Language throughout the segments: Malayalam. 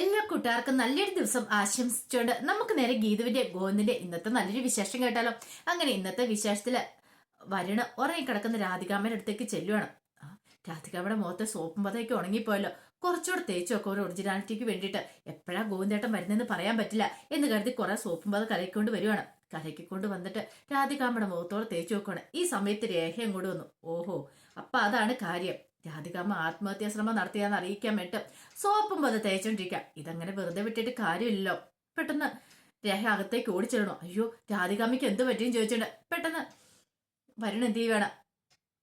എല്ലാ കൂട്ടുകാർക്കും നല്ലൊരു ദിവസം ആശംസിച്ചുകൊണ്ട് നമുക്ക് നേരെ ഗീതുവിന്റെ ഗോവിന്ദിന്റെ ഇന്നത്തെ നല്ലൊരു വിശേഷം കേട്ടാലോ. അങ്ങനെ ഇന്നത്തെ വിശേഷത്തിൽ വരുണ് ഉറങ്ങിക്കിടക്കുന്ന രാധികാമ്മയുടെ അടുത്തേക്ക് ചെല്ലുവാണ്. രാധികാമ്മയുടെ മുഖത്തെ സോപ്പും പതയൊക്കെ ഉണങ്ങിപ്പോയല്ലോ. കുറച്ചുകൂടെ തേച്ചു വെക്കും ഒരു ഒറിജിനാലിറ്റിക്ക് വേണ്ടിയിട്ട്. എപ്പോഴാ ഗോവിന്ദേട്ടൻ വരുന്നെന്ന് പറയാൻ പറ്റില്ല എന്ന് കരുതി കുറെ സോപ്പും പത കലക്കിക്കൊണ്ട് വരുവാണ്. കലക്കിക്കൊണ്ട് വന്നിട്ട് രാധികാമ്മയുടെ മുഖത്തോടെ തേച്ചു വെക്കുവാണ് ഈ സമയത്ത് രേഖ അങ്ങോട്ട് വന്നു. ഓഹോ അപ്പൊ അതാണ് കാര്യം. രാധികാമ്മ ആത്മഹത്യാ ശ്രമം നടത്തിയാന്ന് അറിയിക്കാൻ വേണ്ടിട്ട് സോപ്പും പോലെ തേച്ചോണ്ടിരിക്കാം ഇതങ്ങനെ വെറുതെ വിട്ടിട്ട് കാര്യമില്ലല്ലോ. പെട്ടെന്ന് രേഖ അകത്തേക്ക് ഓടിച്ചിടണോ അയ്യോ രാധികാമ്മയ്ക്ക് എന്ത് പറ്റിയും ചോദിച്ചിട്ടുണ്ട്. പെട്ടെന്ന് വരണ എന്ത് ചെയ്യുവാണ്?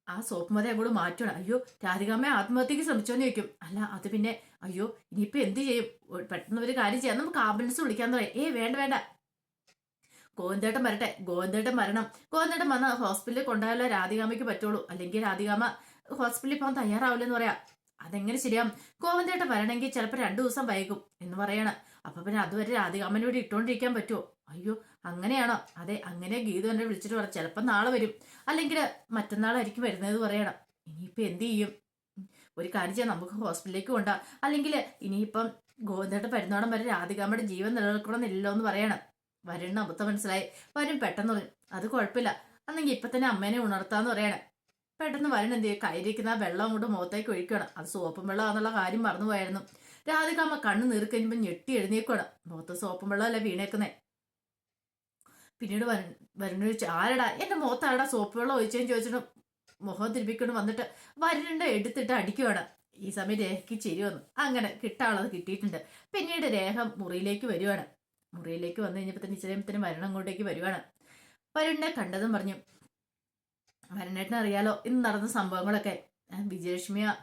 ആ സോപ്പ് മതി അങ്ങോട്ട് മാറ്റണം അയ്യോ രാധികാമ്മ ആത്മഹത്യക്ക് ശ്രമിച്ചോന്ന് ചോദിക്കും. അല്ല അത് പിന്നെ അയ്യോ ഇനിയിപ്പൊ എന്ത് ചെയ്യും? പെട്ടെന്ന് ഒരു കാര്യം ചെയ്യാം. നമുക്ക് ആംബുലൻസ് വിളിക്കാൻ തുടങ്ങി. ഏ വേണ്ട വേണ്ട. ഗോവിന്ദേട്ടൻ വരട്ടെ. ഗോവിന്ദേട്ടൻ വരണം. ഗോവിന്ദേട്ടൻ വന്ന ഹോസ്പിറ്റലിൽ കൊണ്ടുപോയാലോ രാധികാമ്മയ്ക്ക് പറ്റുള്ളൂ. അല്ലെങ്കിൽ രാധികാമ്മ ഹോസ്പിറ്റലിൽ പോകാൻ തയ്യാറാവില്ലെന്ന് പറയാം. അതെങ്ങനെ ശരിയാവും ഗോവിന്ദേട്ടൻ വരണമെങ്കിൽ ചിലപ്പോൾ രണ്ടു ദിവസം വൈകും എന്ന് പറയണം. അപ്പൊ പിന്നെ അതുവരെ രാധികാമ്മനെ ഇവിടെ ഇട്ടുകൊണ്ടിരിക്കാൻ പറ്റുമോ അയ്യോ അങ്ങനെയാണോ? അതെ അങ്ങനെ ഗീത എന്നെ വിളിച്ചിട്ട് പറയാം ചിലപ്പോൾ നാളെ വരും. അല്ലെങ്കിൽ മറ്റന്നാളായിരിക്കും വരുന്നത് പറയണം. ഇനിയിപ്പോ എന്ത് ചെയ്യും? ഒരു കാര്യം ചെയ്യാം നമുക്ക് ഹോസ്പിറ്റലിലേക്ക് കൊണ്ടാ. അല്ലെങ്കിൽ ഇനിയിപ്പം ഗോവിന്ദേട്ട പരുന്നോണം വരെ രാധികാമ്മയുടെ ജീവൻ നിലനിൽക്കണമെന്നില്ലല്ലോ എന്ന് പറയണം. വരുന്ന അബദ്ധം മനസ്സിലായി. വരും പെട്ടെന്ന് അത് കുഴപ്പമില്ല. അന്നെങ്കിൽ ഇപ്പൊ തന്നെ അമ്മേനെ ഉണർത്താന്ന് പറയണം. പെട്ടെന്ന് വരുന്ന എന്ത് ചെയ്യും ആ വെള്ളം കൊണ്ട് മുഖത്തേക്ക് ഒഴിക്കണം അത് സോപ്പും വെള്ളം എന്നുള്ള കാര്യം മറന്നുപോയായിരുന്നു രാധികാമ്മ കണ്ണ് നീർക്കഴിഞ്ഞപ്പോൾ ഞെട്ടി എഴുന്നേക്കണം മുഖത്ത് സോപ്പും വെള്ളമല്ല വീണേക്കുന്നേ? പിന്നീട് വരുന്ന ചോദിച്ചു ആരടാ? എന്റെ മുഖത്ത് ആരടാ സോപ്പ് വെള്ളം ഒഴിച്ചതെന്ന് ചോദിച്ചിട്ട് മുഖം തിരുപ്പിക്കൊണ്ട് വന്നിട്ട് വരുന്നുണ്ട് എടുത്തിട്ട് അടിക്കുവാണ് ഈ സമയം രേഖയ്ക്ക് ചിരി വന്നു. അങ്ങനെ കിട്ടാനുള്ളത് കിട്ടിയിട്ടുണ്ട്. പിന്നീട് രേഖ മുറിയിലേക്ക് വരുവാണ്. മുറിയിലേക്ക് വന്നു കഴിഞ്ഞപ്പോൾ തന്നെ ഇച്ചിരി വരണം അങ്ങോട്ടേക്ക് വരുവാണ്. വരുണിനെ കണ്ടതും പറഞ്ഞു വരണേട്ടനെ അറിയാലോ ഇന്ന് നടന്ന സംഭവങ്ങളൊക്കെ. വിജയലക്ഷ്മിയ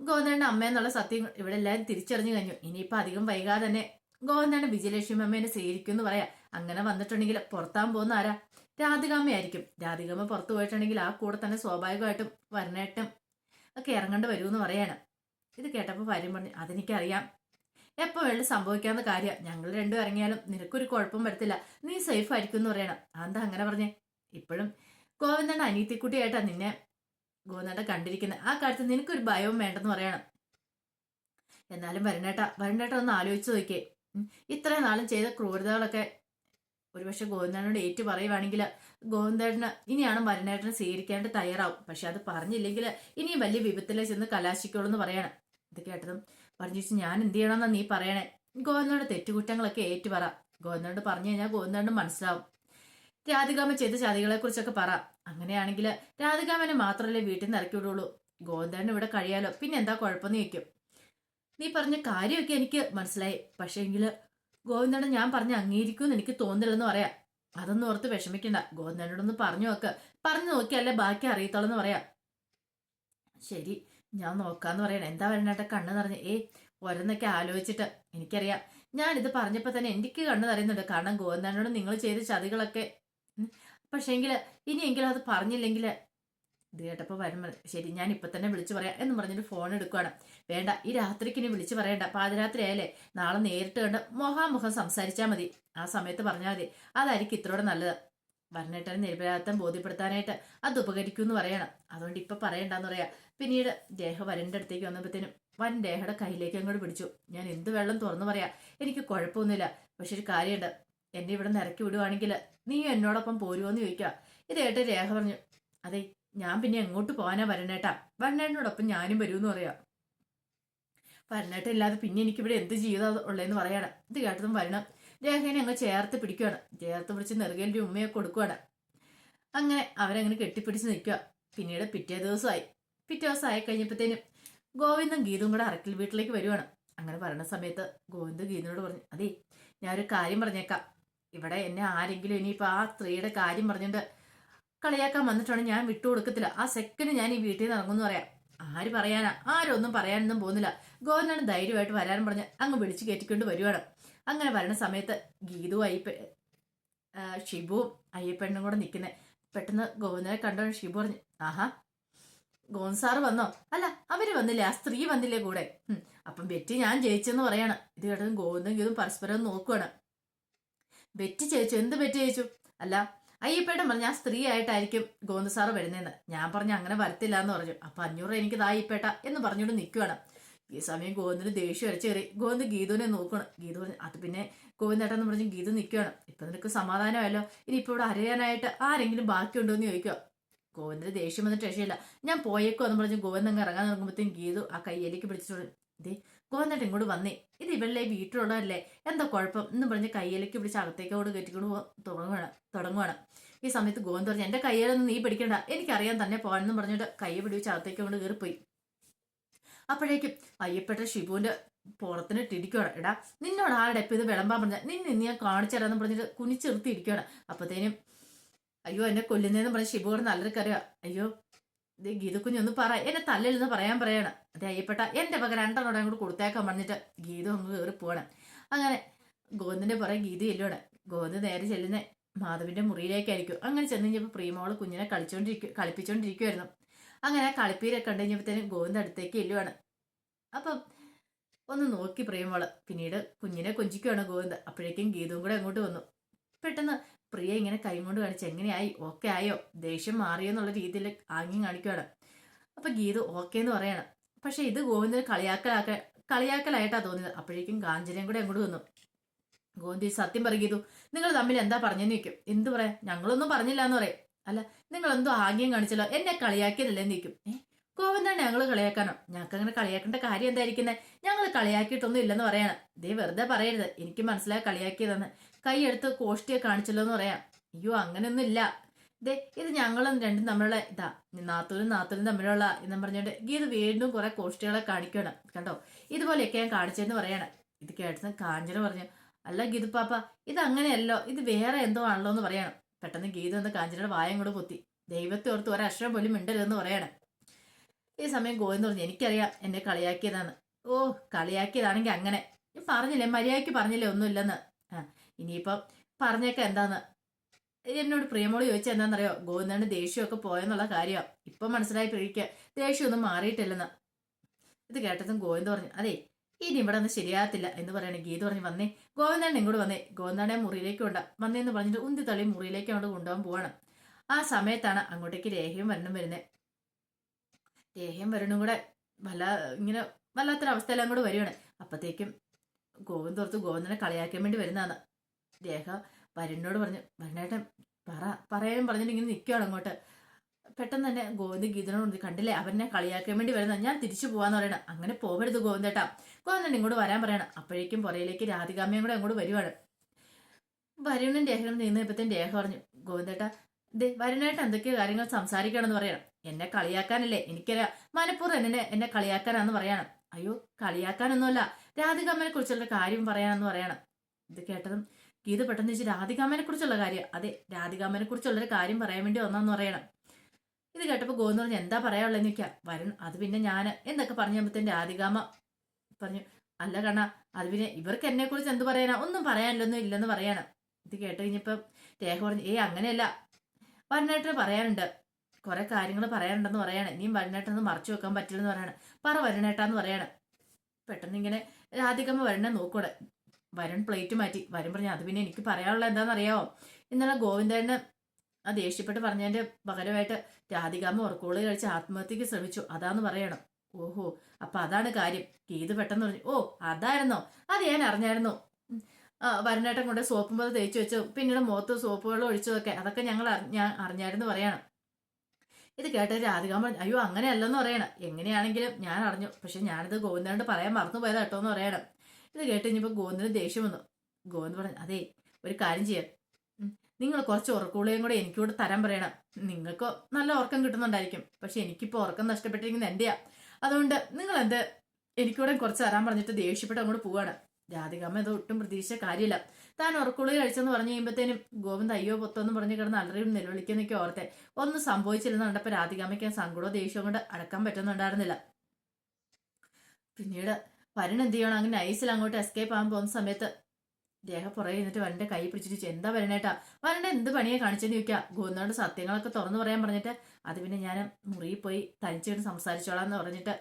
ഗോവിന്ദന്റെ അമ്മ എന്നുള്ള സത്യം ഇവിടെ എല്ലാവരും തിരിച്ചറിഞ്ഞു കഴിഞ്ഞു. ഇനിയിപ്പോ അധികം വൈകാതെ തന്നെ ഗോവിന്ദന്റെ വിജയലക്ഷ്മി അമ്മേനെ സ്വീകരിക്കും എന്ന് പറയാം. അങ്ങനെ വന്നിട്ടുണ്ടെങ്കിൽ പുറത്താൻ പോകുന്ന ആരാ? രാധികാമ്മയായിരിക്കും. രാധികാമ്മ പുറത്തു പോയിട്ടുണ്ടെങ്കിൽ ആ കൂടെ തന്നെ സ്വാഭാവികമായിട്ടും വരണേട്ടും ഒക്കെ ഇറങ്ങേണ്ടി വരുമെന്ന് പറയാണ്. ഇത് കേട്ടപ്പോൾ ഭാര്യം പറഞ്ഞു അതെനിക്കറിയാം. എപ്പോ വേണ്ടി സംഭവിക്കാവുന്ന കാര്യം. ഞങ്ങൾ രണ്ടും ഇറങ്ങിയാലും നിനക്കൊരു കുഴപ്പം വരത്തില്ല. നീ സേഫ് ആയിരിക്കും എന്ന് പറയണം. അതെന്താ അങ്ങനെ പറഞ്ഞേ? ഇപ്പോഴും ഗോവിന്ദന്റെ അനീത്തിക്കുട്ടിയായിട്ടാ നിന്നെ ഗോവിന്ദന്റെ കണ്ടിരിക്കുന്നത് ആ കാര്യത്തിൽ നിനക്കൊരു ഭയവും വേണ്ടെന്ന് പറയണം. എന്നാലും വരണേട്ട വരണേട്ട ഒന്ന് ആലോചിച്ച് നോക്കിയേ. ഇത്രയും നാളും ചെയ്ത ക്രൂരതകളൊക്കെ ഒരുപക്ഷെ ഗോവിന്ദനോട് ഏറ്റു പറയുവാണെങ്കിൽ ഗോവിന്ദേട്ടന് ഇനിയാണ് വരണേട്ടനെ സ്വീകരിക്കാണ്ട് തയ്യാറാവും. പക്ഷെ അത് പറഞ്ഞില്ലെങ്കിൽ ഇനിയും വലിയ വിപത്തിലെ ചെന്ന് കലാശിക്കോളൂ എന്ന് പറയണം. ഇത് കേട്ടതും പറഞ്ഞു വെച്ച് ഞാൻ എന്ത് ചെയ്യണമെന്നാ നീ പറയണേ? ഗോവിന്ദനോട് തെറ്റുകുറ്റങ്ങളൊക്കെ ഏറ്റു പറ. ഗോവിന്ദനോട് പറഞ്ഞു കഴിഞ്ഞാൽ ഗോവിന്ദനോട് മനസ്സിലാവും. രാധികാമ്മ ചെയ്ത ചതികളെ കുറിച്ചൊക്കെ പറ. അങ്ങനെയാണെങ്കിൽ രാധികാമനെ മാത്രമല്ലേ വീട്ടിൽ നിന്ന് ഇറക്കി വിടുള്ളൂ ഇവിടെ കഴിയാലോ. പിന്നെ എന്താ കുഴപ്പമെന്ന് ചോദിക്കും. നീ പറഞ്ഞ കാര്യമൊക്കെ എനിക്ക് മനസ്സിലായി. പക്ഷേ എങ്കിൽ ഗോവിന്ദൻ ഞാൻ പറഞ്ഞ അംഗീകരിക്കുമെന്ന് എനിക്ക് തോന്നില്ലെന്ന് പറയാം. അതൊന്നും ഓർത്ത് വിഷമിക്കണ്ട. ഗോവിന്ദനോടൊന്ന് പറഞ്ഞു നോക്ക്. പറഞ്ഞു നോക്കിയല്ലേ ബാക്കി അറിയത്തോളെന്ന് പറയാം. ശരി ഞാൻ നോക്കാന്ന് പറയണേ. എന്താ വരണേട്ട കണ്ണ് നിറഞ്ഞ്? ഏയ് ഓരോന്നൊക്കെ ആലോചിച്ചിട്ട് എനിക്കറിയാം. ഞാനിത് പറഞ്ഞപ്പോൾ തന്നെ എനിക്ക് കണ്ണു നിറയുന്നുണ്ട്. കാരണം ഗോവിന്ദനോട് നിങ്ങൾ ചെയ്ത ചതികളൊക്കെ പക്ഷേങ്കിൽ ഇനിയെങ്കിലും അത് പറഞ്ഞില്ലെങ്കിൽ ഇത് കേട്ടപ്പോൾ വരുമ്പോൾ ശരി ഞാൻ ഇപ്പം തന്നെ വിളിച്ചു പറയാം എന്ന് പറഞ്ഞിട്ട് ഫോൺ എടുക്കുകയാണ് വേണ്ട ഈ രാത്രിക്ക് ഇനി വിളിച്ചു പറയണ്ട. പാതിരാത്രി ആയാലേ നാളെ നേരിട്ട് കണ്ട് മുഖാമുഖം സംസാരിച്ചാൽ മതി. ആ സമയത്ത് പറഞ്ഞാൽ മതി. അതായിരിക്കും ഇത്രയോടെ നല്ലത്. വരണേട്ടനെ നിരപരാധിത്വം ബോധ്യപ്പെടുത്താനായിട്ട് അത് ഉപകരിക്കും എന്ന് പറയണം. അതുകൊണ്ട് ഇപ്പം പറയണ്ടെന്ന് പറയാം. പിന്നീട് ദേഹ വരന്റെ അടുത്തേക്ക് വന്നപ്പോഴത്തേനും വൻ ദേഹയുടെ കയ്യിലേക്ക് അങ്ങോട്ട് പിടിച്ചു. ഞാൻ എന്ത് വെള്ളം തുറന്നു പറയാം? എനിക്ക് കുഴപ്പമൊന്നുമില്ല. പക്ഷെ ഒരു കാര്യമുണ്ട്. എന്നെ ഇവിടെ ഇറക്കി വിടുവാണെങ്കിൽ നീ എന്നോടൊപ്പം പോരുമോന്ന് ചോദിക്കുക. ഇത് കേട്ട് രേഖ പറഞ്ഞു അതെ ഞാൻ പിന്നെ എങ്ങോട്ട് പോകാനാ വരണേട്ടാ വരണേട്ടനോടൊപ്പം ഞാനും വരുമെന്ന് പറയാം. വരണേട്ട ഇല്ലാതെ പിന്നെ എനിക്കിവിടെ എന്ത് ജീവിതം ഉള്ളതെന്ന് പറയാണ്. ഇത് കേട്ടതും വരണം. രേഖനെ അങ്ങ് ചേർത്ത് പിടിക്കുകയാണ് ചേർത്ത് പിടിച്ച് നെറുകേന്റെ ഉമ്മയെ കൊടുക്കുകയാണ് അങ്ങനെ അവരങ്ങനെ കെട്ടിപ്പിടിച്ച് നിൽക്കുക. പിന്നീട് പിറ്റേ ദിവസമായി. പിറ്റേ ദിവസം ആയി കഴിഞ്ഞപ്പോഴത്തേനും ഗോവിന്ദും ഗീതും കൂടെ അറക്കിൽ വീട്ടിലേക്ക് വരുവാണ്. അങ്ങനെ പറയുന്ന സമയത്ത് ഗോവിന്ദ് ഗീതനോട് പറഞ്ഞു അതേ ഞാനൊരു കാര്യം പറഞ്ഞേക്കാം. ഇവിടെ എന്നെ ആരെങ്കിലും ഇനിയിപ്പോൾ ആ സ്ത്രീയുടെ കാര്യം പറഞ്ഞിട്ട് കളിയാക്കാൻ വന്നിട്ടാണ് ഞാൻ വിട്ടു വിട്ടുകൊടുക്കത്തില്ല ആ സെക്കൻഡ് ഞാൻ ഈ വീട്ടിൽ നിന്ന് ഇറങ്ങുമെന്ന് പറയാം. ആര് പറയാനാ? ആരൊന്നും പറയാനൊന്നും പോകുന്നില്ല. ഗോവിന്ദാണ് ധൈര്യമായിട്ട് വരാനും പറഞ്ഞ് അങ്ങ് വിളിച്ചു കയറ്റിക്കൊണ്ട് വരുവാണ്. അങ്ങനെ വരണ സമയത്ത് ഗീതു അയ്യപ്പ ഷിബുവും അയ്യപ്പണ്ണും കൂടെ നിൽക്കുന്നത് പെട്ടെന്ന് ഗോവിന്ദനെ കണ്ടോ ഷിബു പറഞ്ഞു ആഹാ ഗോവിന്ദ് വന്നോ? അല്ല അവർ വന്നില്ലേ? ആ സ്ത്രീ വന്നില്ലേ കൂടെ? അപ്പം വെറ്റി ഞാൻ ജയിച്ചെന്ന് പറയാണ്. ഇത് കേട്ടതും ഗോവിന്ദൻ ഗീതും പരസ്പരം നോക്കുവാണ്. ബെറ്റി ചേച്ചു എന്ത് ബെറ്റ് ചേച്ചു? അല്ല അയ്യപ്പേട്ടൻ പറഞ്ഞു ഞാൻ സ്ത്രീ ആയിട്ടായിരിക്കും ഗോവിന്ദ് സാറ് വരുന്നതെന്ന് ഞാൻ പറഞ്ഞു അങ്ങനെ വരത്തില്ല എന്ന് പറഞ്ഞു. അപ്പൊ അഞ്ഞൂറ് എനിക്ക് ഇതാ അയ്യപ്പേട്ട എന്ന് പറഞ്ഞുകൊണ്ട് നിൽക്കുവാണ് ഈ സമയം ഗോവിന്ദന് ദേഷ്യം അരച്ചു കയറി ഗോവിന്ദ് ഗീതുവിനെ നോക്കണം ഗീതു പറഞ്ഞു അത് പിന്നെ ഗോവിന്ദേട്ടെന്ന് പറഞ്ഞ് ഗീതു നിൽക്കുകയാണ് ഇപ്പൊ നിനക്ക് സമാധാനമായല്ലോ. ഇനി ഇപ്പൊ ഇവിടെ അറിയാനായിട്ട് ആരെങ്കിലും ബാക്കിയുണ്ടോ എന്ന് ചോദിക്കുക ഗോവിന്ദന് ദേഷ്യം വന്നിട്ട് രക്ഷയില്ല. ഞാൻ പോയേക്കോ എന്ന് പറഞ്ഞ് ഗോവിന്ദ് അങ്ങ് ഇറങ്ങാൻ തുടങ്ങുമ്പോഴത്തേക്കും ഗീതു ആ കയ്യിലേക്ക് പിടിച്ചിട്ടുണ്ട്. ദേ ഗോവിന്ദൻ ഇങ്ങോട്ട് വന്നേ. ഇത് ഇവരുടെ വീട്ടിലുള്ളതല്ലേ? എന്താ കുഴപ്പം? എന്ന് പറഞ്ഞ് കയ്യിലേക്ക് പിടിച്ച് അകത്തേക്കോട് കയറ്റിക്കൊണ്ട് തുടങ്ങുകയാണ് തുടങ്ങുകയാണ് ഈ സമയത്ത് ഗോവൻ പറഞ്ഞു എന്റെ കയ്യിലൊന്നും നീ പിടിക്കണ്ട. എനിക്കറിയാൻ തന്നെ പോകാനെന്ന് പറഞ്ഞിട്ട് കൈ പിടിച്ച് അകത്തേക്ക് കൊണ്ട് കയറിപ്പോയി. അപ്പോഴേക്കും അയ്യപ്പെട്ട ഷിബുവിന്റെ പുറത്തിന് ഇട്ടിരിക്കുകയാണ് എടാ നിന്നോട് ആരുടെ ഇപ്പം ഇത് വിളമ്പാൻ പറഞ്ഞ? നിന്നെ ഞാൻ കാണിച്ചു പറഞ്ഞിട്ട് കുനിച്ചെറുത്തി ഇരിക്കുകയാണ് അപ്പത്തേനും അയ്യോ എന്നെ കൊല്ലുന്നതെന്ന് പറഞ്ഞ ഷിബു കൂടെ നല്ലൊരു അയ്യോ ഇത് ഗീതക്കുഞ്ഞൊന്ന് പറ എന്നെ തല്ലില്ലെന്ന് പറയാൻ പറയണം. അതെ അയ്യപ്പെട്ട എന്റെ പകരം രണ്ടെണ്ണോടെ അങ്ങോട്ട് കൊടുത്തേക്കാൻ പറഞ്ഞിട്ട് ഗീത ഒന്ന് കയറി പോണ അങ്ങനെ ഗോവിന്ദന്റെ പുറകെ ഗീത ഇല്ലോണ ഗോവിന്ദ് നേരെ ചെല്ലുന്ന മാധവിന്റെ മുറിയിലേക്കായിരിക്കും. അങ്ങനെ ചെന്ന് കഴിഞ്ഞപ്പോൾ പ്രീമോൾ കുഞ്ഞിനെ കളിച്ചോണ്ടിരിക്കും കളിപ്പിച്ചോണ്ടിരിക്കുവായിരുന്നു. അങ്ങനെ കളിപ്പീരൊക്കെ കണ്ടു കഴിഞ്ഞപ്പോഴത്തേനും ഗോവിന്ദ് അടുത്തേക്ക് ചെല്ലുവാണ്. അപ്പം ഒന്ന് നോക്കി പ്രിയമോൾ. പിന്നീട് കുഞ്ഞിനെ കൊഞ്ചിക്കുവാണ് ഗോവിന്ദ്. അപ്പോഴേക്കും ഗീതവും കൂടെ അങ്ങോട്ട് വന്നു. പെട്ടെന്ന് പ്രിയ ഇങ്ങനെ കൈമുണ്ട് കാണിച്ച് എങ്ങനെയായി? ഓക്കെ ആയോ? ദേഷ്യം മാറിയോ എന്നുള്ള രീതിയിൽ ആംഗ്യം കാണിക്കുവാണ്. അപ്പൊ ഗീതു ഓക്കെ എന്ന് പറയണം. പക്ഷെ ഇത് ഗോവിന്ദന് കളിയാക്കലാക്ക കളിയാക്കലായിട്ടാ തോന്നിയത്. അപ്പോഴേക്കും കാഞ്ചനയും കൂടെ അങ്ങോട്ട് വന്നു. ഗോവിന്ദ് സത്യം പറ ഗീതു. നിങ്ങൾ തമ്മിൽ എന്താ പറഞ്ഞെന്ന് നിൽക്കും എന്ത് പറയാ? ഞങ്ങളൊന്നും പറഞ്ഞില്ല എന്ന് പറയും. അല്ല നിങ്ങൾ എന്തോ ആംഗ്യം കാണിച്ചല്ലോ. എന്നെ കളിയാക്കിയതല്ലേ നിൽക്കും ഏ? ഗോവിന്ദാണ് ഞങ്ങൾ കളിയാക്കാനോ? ഞങ്ങൾക്ക് അങ്ങനെ കളിയാക്കേണ്ട കാര്യം എന്തായിരിക്കുന്നത് ഞങ്ങൾ കളിയാക്കിയിട്ടൊന്നും ഇല്ലെന്ന് പറയാണ്. ദേ വെറുതെ പറയരുത്. എനിക്ക് മനസ്സിലായി കളിയാക്കിയതെന്ന്. കൈയെടുത്ത് കോഷ്ടിയെ കാണിച്ചല്ലോ എന്ന് പറയാം. അയ്യോ അങ്ങനെയൊന്നും ഇല്ല ദേ ഇത് ഞങ്ങളും രണ്ടും തമ്മിലുള്ള ഇതാ. നാത്തൂരും നാത്തൂരും തമ്മിലുള്ള എന്നും പറഞ്ഞുകൊണ്ട് ഗീത് വീണ്ടും കുറെ കോഷ്ടികളെ കാണിക്കണം കണ്ടോ? ഇതുപോലെയൊക്കെ ഞാൻ കാണിച്ചതെന്ന് പറയണം. ഇത് കേട്ടത് കാഞ്ചന പറഞ്ഞു അല്ല ഗീതു പാപ്പ ഇത് അങ്ങനെയല്ലോ ഇത് വേറെ എന്തോ ആണല്ലോ എന്ന് പറയണം. പെട്ടെന്ന് ഗീത എന്ന് കാഞ്ചനയുടെ വായം കൂടെ പൊത്തി. ദൈവത്തെ ഓർത്ത് ഒരക്ഷരം പോലും മിണ്ടരുതെന്ന് പറയണം. ഈ സമയം ഗോവിന്ദ് പറഞ്ഞു എനിക്കറിയാം എന്നെ കളിയാക്കിയതാണ് ഓ കളിയാക്കിയതാണെങ്കിൽ അങ്ങനെ. പറഞ്ഞില്ലേ? മര്യാദയ്ക്ക് പറഞ്ഞില്ലേ? ഒന്നുമില്ലെന്ന്. ആ ഇനിയിപ്പം പറഞ്ഞേക്ക എന്താന്ന്. എന്നോട് പ്രിയമോട് ചോദിച്ചാൽ എന്താണെന്നറിയോ ഗോവിന്ദന് ദേഷ്യമൊക്കെ പോയെന്നുള്ള കാര്യമാണ് ഇപ്പം മനസ്സിലായി പ്രിയക്ക് ദേഷ്യമൊന്നും മാറിയിട്ടില്ലെന്ന്. ഇത് കേട്ടതും ഗോവിന്ദ് പറഞ്ഞു അതെ ഇനി ഇവിടെ ഒന്നും ശരിയാകത്തില്ല എന്ന് പറയണേ ഗീത പറഞ്ഞു വന്നേ ഗോവിന്ദൻ ഇങ്ങോട്ട് വന്നേ. ഗോവിന്ദനെ മുറിയിലേക്ക് കൊണ്ട. വന്നേന്ന് പറഞ്ഞിട്ട് ഉന്തി തള്ളി മുറിയിലേക്ക് അങ്ങോട്ട് കൊണ്ടുപോകാൻ പോവാണ്. ആ സമയത്താണ് അങ്ങോട്ടേക്ക് രേഖയും വരണം വരുന്നത് രേഖയും വരണും കൂടെ വല്ല ഇങ്ങനെ വല്ലാത്തൊരവസ്ഥയിലും അങ്ങോട്ട് വരികയാണ്. അപ്പത്തേക്കും ഗോവിന്ദ് ഓർത്ത് ഗോവിന്ദനെ കളിയാക്കാൻ വേണ്ടി വരുന്നതാണ്. രേഖ വരുണിനോട് പറഞ്ഞു വരുണേട്ടൻ പറ പറയാനും പറഞ്ഞിട്ട് ഇങ്ങനെ നിൽക്കുകയാണ് അങ്ങോട്ട്. പെട്ടെന്ന് തന്നെ ഗോവിന്ദ് ഗീതനോട് കണ്ടില്ലേ അവനെ കളിയാക്കാൻ വേണ്ടി വരുന്ന ഞാൻ തിരിച്ചു പോവാന്ന് പറയണം. അങ്ങനെ പോകരുത് ഗോവിന്ദേട്ടാ. ഗോവിന്ദൻ ഇങ്ങോട്ട് വരാൻ പറയണം. അപ്പോഴേക്കും പുറയിലേക്ക് രാധികാമ്മയും കൂടെ അങ്ങോട്ട് വരുവാണ്. വരുണൻ രേഖനും നീന്നപ്പോഴത്തേനും രേഖ പറഞ്ഞു ഗോവിന്ദേട്ടാ ദേ വരുണേട്ട എന്തൊക്കെയോ കാര്യങ്ങൾ സംസാരിക്കണമെന്ന് പറയണം. എന്നെ കളിയാക്കാനല്ലേ എനിക്കറിയാം. മനഃപൂർവം എന്നെ എന്നെ കളിയാക്കാനാന്ന് പറയണം. അയ്യോ കളിയാക്കാനൊന്നുമല്ല. രാധികാമ്മനെ കുറിച്ചുള്ള കാര്യം പറയാനെന്ന് പറയണം. ഇത് കേട്ടതും ഗീത പെട്ടെന്ന് വെച്ച് രാധികാമനെ കുറിച്ചുള്ള കാര്യം. അതെ രാധികാമനെ കുറിച്ചുള്ള ഒരു കാര്യം പറയാൻ വേണ്ടി വന്നാന്ന് പറയണം. ഇത് കേട്ടപ്പോൾ ഗോന്ന് പറഞ്ഞു എന്താ പറയാനുള്ളതെന്ന് വെക്കാം വരണം അത് പിന്നെ ഞാൻ എന്നൊക്കെ പറഞ്ഞപ്പോഴത്തേന് രാധികാമ പറഞ്ഞു അല്ല കണ്ണ അത് പിന്നെ ഇവർക്ക് എന്നെ കുറിച്ച് എന്ത് പറയാനാ? ഒന്നും പറയാനില്ലൊന്നും ഇല്ലെന്ന് പറയണം. ഇത് കേട്ട് കഴിഞ്ഞപ്പോൾ രേഖ പറഞ്ഞു ഏയ് അങ്ങനെയല്ല. വരണേട്ടന് പറയാനുണ്ട്. കുറെ കാര്യങ്ങൾ പറയാനുണ്ടെന്ന് പറയണം. ഇനിയും വരണേട്ടെന്ന് മറച്ചു വെക്കാൻ പറ്റില്ലെന്ന് പറയണം. പറ വരണേട്ടാന്ന് പറയണം. പെട്ടെന്ന് ഇങ്ങനെ രാധികമ്മ വരണേ നോക്കൂടെ വരൺ പ്ലേറ്റ് മാറ്റി. വരും പറഞ്ഞു അത് പിന്നെ എനിക്ക് പറയാനുള്ള എന്താണെന്നറിയാമോ ഇന്നലെ ഗോവിന്ദനെ ആ ദേഷ്യപ്പെട്ട് പറഞ്ഞതിന്റെ പകരമായിട്ട് രാധികാമ്മ ഉറക്കോളി കഴിച്ച് ആത്മഹത്യക്ക് ശ്രമിച്ചു. അതാന്ന് പറയണം. ഓഹോ അപ്പൊ അതാണ് കാര്യം. ഗീത് പെട്ടെന്ന് പറഞ്ഞു ഓ അതായിരുന്നോ? അത് ഞാൻ അറിഞ്ഞായിരുന്നു? വരുന്നേട്ടം കൊണ്ട് സോപ്പും പോലെ തേച്ച് വെച്ചു. പിന്നീട് മുഖത്ത് സോപ്പ് വെള്ളം ഒഴിച്ചതൊക്കെ. അതൊക്കെ ഞങ്ങൾ ഞാൻ അറിഞ്ഞായിരുന്നു പറയണം. ഇത് കേട്ട രാധികാമ്മ അയ്യോ അങ്ങനെയല്ലെന്ന് പറയണം. എങ്ങനെയാണെങ്കിലും ഞാൻ അറിഞ്ഞു. പക്ഷെ ഞാനിത് ഗോവിന്ദനോട് പറയാൻ മറന്നു പോയത് കേട്ടോ എന്ന് പറയണം. ഇത് കേട്ട് കഴിഞ്ഞപ്പോൾ ഗോവിന്ദന് ദേഷ്യം വന്നു. ഗോവിന്ദ് പറഞ്ഞു അതെ ഒരു കാര്യം ചെയ്യാം. നിങ്ങൾ കുറച്ച് ഉറക്കുകളെയും കൂടെ എനിക്കൂടെ തരാൻ പറയണം. നിങ്ങൾക്ക് നല്ല ഉറക്കം കിട്ടുന്നുണ്ടായിരിക്കും. പക്ഷെ എനിക്കിപ്പോൾ ഉറക്കം നഷ്ടപ്പെട്ടിരിക്കുന്നത് എന്റെയാ. അതുകൊണ്ട് നിങ്ങൾ എന്ത് എനിക്കൂടെ കുറച്ച് തരാൻ പറഞ്ഞിട്ട് ദേഷ്യപ്പെട്ട് അങ്ങോട്ട് പോവാണ്. രാധികാമ്മ ഇത് ഒട്ടും പ്രതീക്ഷിച്ച കാര്യമില്ല. താൻ ഉറക്കുള്ളി കഴിച്ചെന്ന് പറഞ്ഞു കഴിയുമ്പോഴത്തേനും ഗോവിന്ദ് അയ്യോ പൊത്തെന്ന് പറഞ്ഞ് കിടന്ന് അലറിയും നിലവിളിക്കുന്നൊക്കെ ഓർത്തെ. ഒന്നും സംഭവിച്ചില്ലെന്ന് കണ്ടപ്പോൾ രാധികാമ്മയ്ക്ക് സങ്കടവും ദേഷ്യവും കൊണ്ട് അടക്കാൻ പറ്റുന്നുണ്ടായിരുന്നില്ല. പിന്നീട് വരുൺ എന്ത് ചെയ്യണം? അങ്ങനെ നൈസിൽ അങ്ങോട്ട് എസ്കേപ്പ് ആകാൻ പോകുന്ന സമയത്ത് രേഖ പുറകെ നിന്നിട്ട് വരന്റെ കൈ പിടിച്ചിട്ട് എന്താ വരണേട്ടാ? വരണ്ട എന്ത് പണിയെ കാണിച്ചെന്ന് ചോദിക്കുക ഗോന്നോണ്ട് സത്യങ്ങളൊക്കെ തുറന്നു പറയാൻ പറഞ്ഞിട്ട് അത് പിന്നെ ഞാൻ മുറിയിൽ പോയി തനിച്ചിട്ട് സംസാരിച്ചോളാം എന്ന് പറഞ്ഞിട്ട്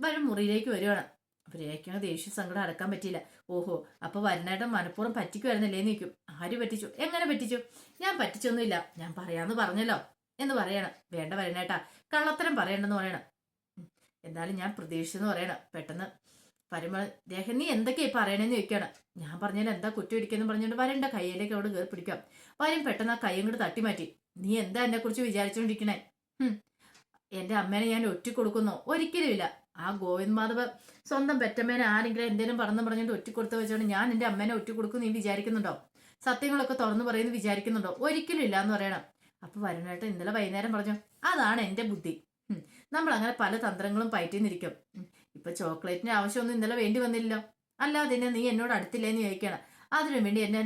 വരും മുറിയിലേക്ക് വരുവാണ്. അപ്പൊ രേഖയ്ക്ക് ദേഷ്യ സങ്കടം അടക്കാൻ പറ്റിയില്ല. ഓഹോ അപ്പോൾ വരനായിട്ട് മനഃപൂർവം പറ്റിക്കുമായിരുന്നില്ലേ നിൽക്കും ആര് പറ്റിച്ചു? എങ്ങനെ പറ്റിച്ചു? ഞാൻ പറ്റിച്ചൊന്നുമില്ല. ഞാൻ പറയാന്ന് പറഞ്ഞല്ലോ എന്ന് പറയണം. വേണ്ട വരനായിട്ടാ കള്ളത്തരം പറയണ്ടെന്ന് പറയണം. എന്നാലും ഞാൻ പ്രതീക്ഷിച്ചെന്ന് പറയണം. പെട്ടെന്ന് വരുമ്പോൾ ദേഹം നീ എന്തൊക്കെയായി പറയണേന്ന് ചോദിക്കാണ്. ഞാൻ പറഞ്ഞാൽ എന്താ കുറ്റം ഇടിക്കുന്നു പറഞ്ഞുകൊണ്ട് വരണ്ട കയ്യിലേക്ക് അവിടെ കയറി പിടിക്കാം. വരും പെട്ടെന്ന് ആ കൈ അങ്ങോട്ട് തട്ടി മാറ്റി. നീ എന്താ എന്നെ കുറിച്ച് വിചാരിച്ചുകൊണ്ടിരിക്കണേ എന്റെ അമ്മേനെ ഞാൻ ഒറ്റ കൊടുക്കുന്നു ഒരിക്കലുമില്ല ആ ഗോവിന്ദ് മാധവ് സ്വന്തം പെറ്റമ്മേനെ ആരെങ്കിലും എന്തേലും പറഞ്ഞു പറഞ്ഞിട്ട് ഒറ്റ കൊടുത്ത് വെച്ചോണ്ട് ഞാൻ എന്റെ അമ്മേനെ ഒറ്റ കൊടുക്കും നീ വിചാരിക്കുന്നുണ്ടോ? സത്യങ്ങളൊക്കെ തുറന്നു പറയുന്നു വിചാരിക്കുന്നുണ്ടോ? ഒരിക്കലും ഇല്ല എന്ന് പറയണം. അപ്പൊ വരുണേട്ടൻ ഇന്നലെ വൈകുന്നേരം പറഞ്ഞു അതാണ് എന്റെ ബുദ്ധി. നമ്മൾ അങ്ങനെ പല തന്ത്രങ്ങളും പയറ്റിന്നിരിക്കും. ഇപ്പൊ ചോക്ലേറ്റിന് ആവശ്യമൊന്നും ഇന്നലെ വേണ്ടി വന്നില്ലല്ലോ. അല്ലാതെ തന്നെ നീ എന്നോട് അടുത്തില്ലേന്ന് ചോദിക്കണം. അതിനു വേണ്ടി എന്റെ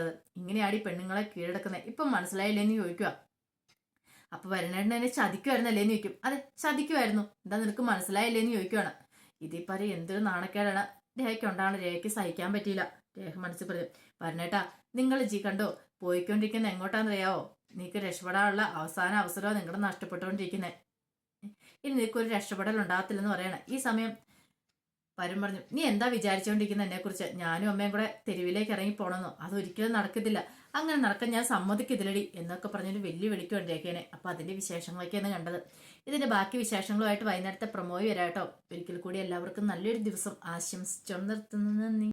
അത് ഇങ്ങനെയാണ് ഈ പെണ്ണുങ്ങളെ കീഴടക്കുന്നത് ഇപ്പം മനസ്സിലായില്ലേന്ന് ചോദിക്കുക അപ്പൊ വരുണേട്ടൻ എന്നെ ചതിക്കുമായിരുന്നല്ലേന്ന് ചോദിക്കും. അതെ ചതിക്കുമായിരുന്നു എന്താ നിനക്ക് മനസ്സിലായില്ലേന്ന് ചോദിക്കുവാണ്. ഇതിൽ പറ എന്തൊരു നാണക്കേടാണ്. രേഖയ്ക്ക് ഉണ്ടാണ് രേഖയ്ക്ക് സഹിക്കാൻ പറ്റിയില്ല. രേഖ മനസ്സിൽ പറഞ്ഞു വരണേട്ടാ നിങ്ങൾ ജീ കണ്ടോ? പോയിക്കൊണ്ടിരിക്കുന്ന എങ്ങോട്ടാണെന്നറിയാവോ? നിനക്ക് രക്ഷപ്പെടാനുള്ള അവസാന അവസരമാണ് നിങ്ങളുടെ നഷ്ടപ്പെട്ടുകൊണ്ടിരിക്കുന്നത് ഇനി നിനക്ക് ഒരു രക്ഷപ്പെടൽ ഉണ്ടാകത്തില്ലെന്ന് പറയണം. ഈ സമയം പരം പറഞ്ഞു നീ എന്താ വിചാരിച്ചുകൊണ്ടിരിക്കുന്ന എന്നെ കുറിച്ച് ഞാനും അമ്മയും കൂടെ തെരുവിലേക്ക് ഇറങ്ങി പോണെന്നോ? അതൊരിക്കലും നടക്കത്തില്ല. അങ്ങനെ നടക്കാൻ ഞാൻ സമ്മതിക്കത്തില്ലടി എന്നൊക്കെ പറഞ്ഞൊരു വലിയ വിളിക്കുവാണ് രേഖേനെ. അപ്പൊ അതിന്റെ വിശേഷങ്ങളൊക്കെയാണ് കണ്ടത്. ഇതിന്റെ ബാക്കി വിശേഷങ്ങളുമായിട്ട് വൈകുന്നേരത്തെ പ്രൊമോയി വരാട്ടോ. ഒരിക്കൽ കൂടി എല്ലാവർക്കും നല്ലൊരു ദിവസം ആശംസിച്ചോണ്ട് നിർത്തുന്നു നന്ദി.